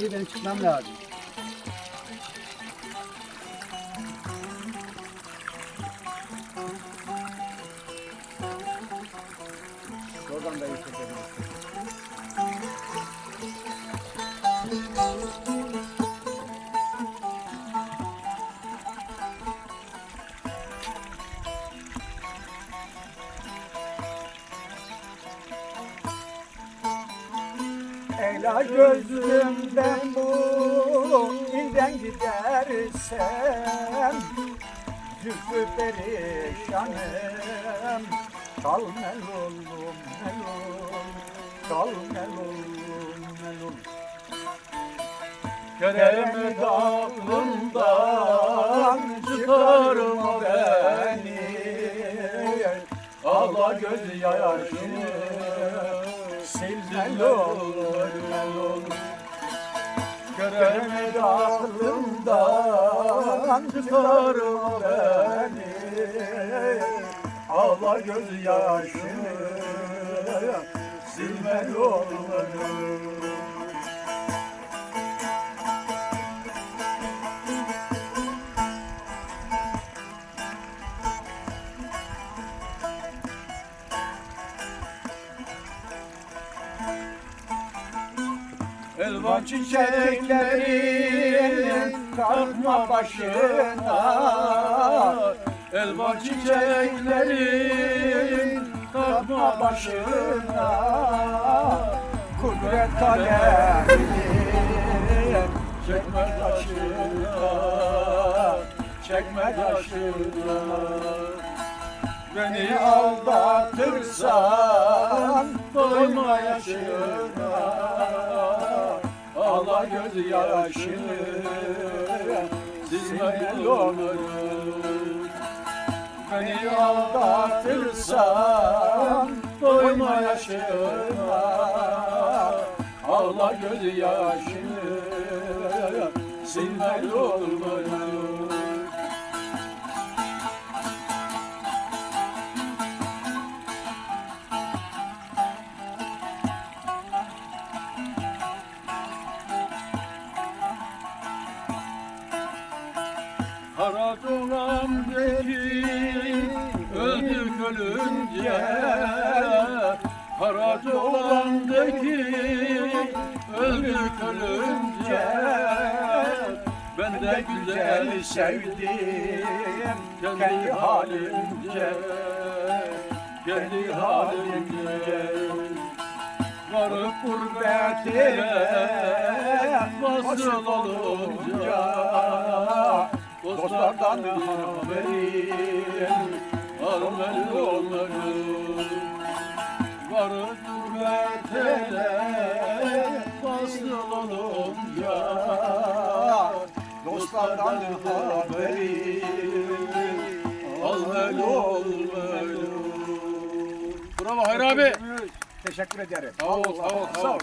saniye benim çıkmam lazım. Ela gözümden bu ilden gidersem Zülfü perişanım Kal melolum melol Kal melolum melol Kerem aklımdan çıkarma beni Ağla göz yaşını sil melol melol Kerem aklımdan çıkarma beni. Ağla göz yaşını sil Elvan çiçeklerin kalkma başına. Elvan çiçeklerin kalkma başına. Kudret kalemini çekme taşına Çekme taşına. Beni aldatırsan doyma yaşına Yaşını Silme olur. Beni aldatırsan doyma yaşına. Ağla göz yaşını Silme olur Haraç olan dedi öldük ölünce Haraç olan dedi öldük ölünce Ben de güzel sevdim kendi halimce Kendi halimce. Varıp gurbetine nasıl olunca Dostlardan haberim Armel onları Varıp gurbetine nasıl olunca Dostlardan haberim Almel olmeli Bravo Hayri abi. Teşekkür ederim. Sağ ol, sağ ol. Sağ ol.